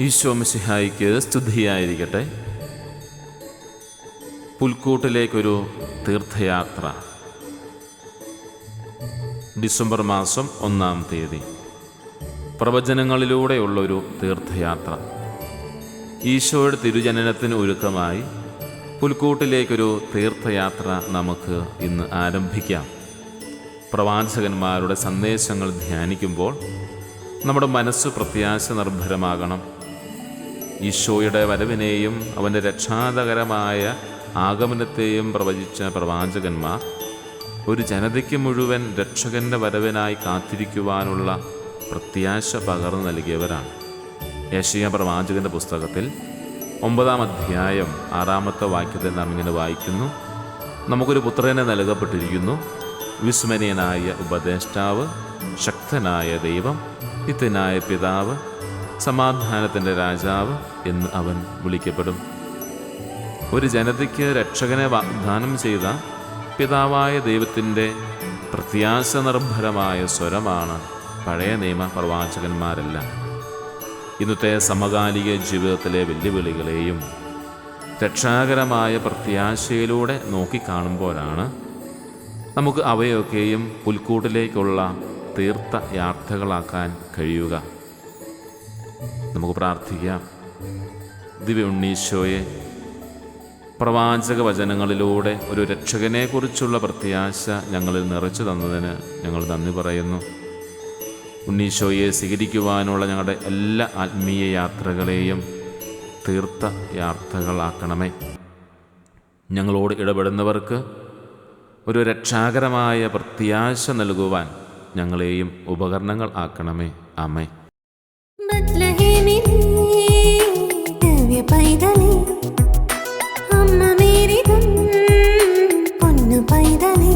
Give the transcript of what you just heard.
ഈശോ മിശിഹായിക്ക് സ്തുതിയായിരിക്കട്ടെ. പുൽക്കൂട്ടിലേക്കൊരു തീർത്ഥയാത്ര. ഡിസംബർ മാസം ഒന്നാം തീയതി. പ്രവചനങ്ങളിലൂടെയുള്ളൊരു തീർത്ഥയാത്ര. ഈശോയുടെ തിരുജനനത്തിന് ഒരുക്കമായി പുൽക്കൂട്ടിലേക്കൊരു തീർത്ഥയാത്ര നമുക്ക് ഇന്ന് ആരംഭിക്കാം. പ്രവാചകന്മാരുടെ സന്ദേശങ്ങൾ ധ്യാനിക്കുമ്പോൾ നമ്മുടെ മനസ്സ് പ്രത്യാശ നിർഭരമാകണം. ഈശോയുടെ വരവിനെയും അവന്റെ രക്ഷാതകരമായ ആഗമനത്തെയും പ്രവചിച്ച പ്രവാചകന്മാർ ഒരു ജനതയ്ക്ക് മുഴുവൻ രക്ഷകന്റെ വരവിനായി കാത്തിരിക്കുവാനുള്ള പ്രത്യാശ പകർന്നു നൽകിയവരാണ്. യേശയ പ്രവാചകന്റെ പുസ്തകത്തിൽ ഒമ്പതാം അധ്യായം ആറാമത്തെ വാക്യത്തിൽ നാം ഇങ്ങനെ വായിക്കുന്നു. നമുക്കൊരു പുത്രനെ നൽകപ്പെട്ടിരിക്കുന്നു. വിസ്മരണീയനായ ഉപദേഷ്ടാവ് ശക്തനായ ദൈവം ഇത്തനായ പിതാവ് സമാധാനത്തിന്റെ രാജാവ് എന്ന് അവൻ വിളിക്കപ്പെടും. ഒരു ജനതയ്ക്ക് രക്ഷകനെ വാഗ്ദാനം ചെയ്ത പിതാവായ ദൈവത്തിന്റെ പ്രത്യാശ നിർഭരമായ സ്വരമാണ് പഴയ നിയമ പ്രവാചകന്മാരെല്ലാം. ഇന്നത്തെ സമകാലിക ജീവിതത്തിലെ വെല്ലുവിളികളെയും രക്ഷാകരമായ പ്രത്യാശയിലൂടെ നോക്കിക്കാണുമ്പോഴാണ് നമുക്ക് അവയൊക്കെയും പുൽക്കൂട്ടിലേക്കുള്ള തീർത്ഥ യാത്രകളാക്കാൻ കഴിയുക. നമുക്ക് പ്രാർത്ഥിക്കാം. ദിവ്യ ഉണ്ണീശോയെ പ്രവാചക വചനങ്ങളിലൂടെ ഒരു രക്ഷകനെക്കുറിച്ചുള്ള പ്രത്യാശ ഞങ്ങളിൽ നിറച്ചു തന്നതിന് ഞങ്ങൾ നന്ദി പറയുന്നു. ഉണ്ണീശോയെ സ്വീകരിക്കുവാനുള്ള ഞങ്ങളുടെ എല്ലാ ആത്മീയ യാത്രകളെയും തീർത്ഥ യാത്രകളാക്കണമേ ഞങ്ങളോട് ഇടപെടുന്നവർക്ക് ഒരു രക്ഷാകരമായ പ്രത്യാശ നൽകുവാൻ ഞങ്ങളെയും ഉപകരണങ്ങൾ ആക്കണമേ. അമ്മേ متلهي مني ناوية بيدلي அம்மா மீறிதம் பொண்ணு பைதலே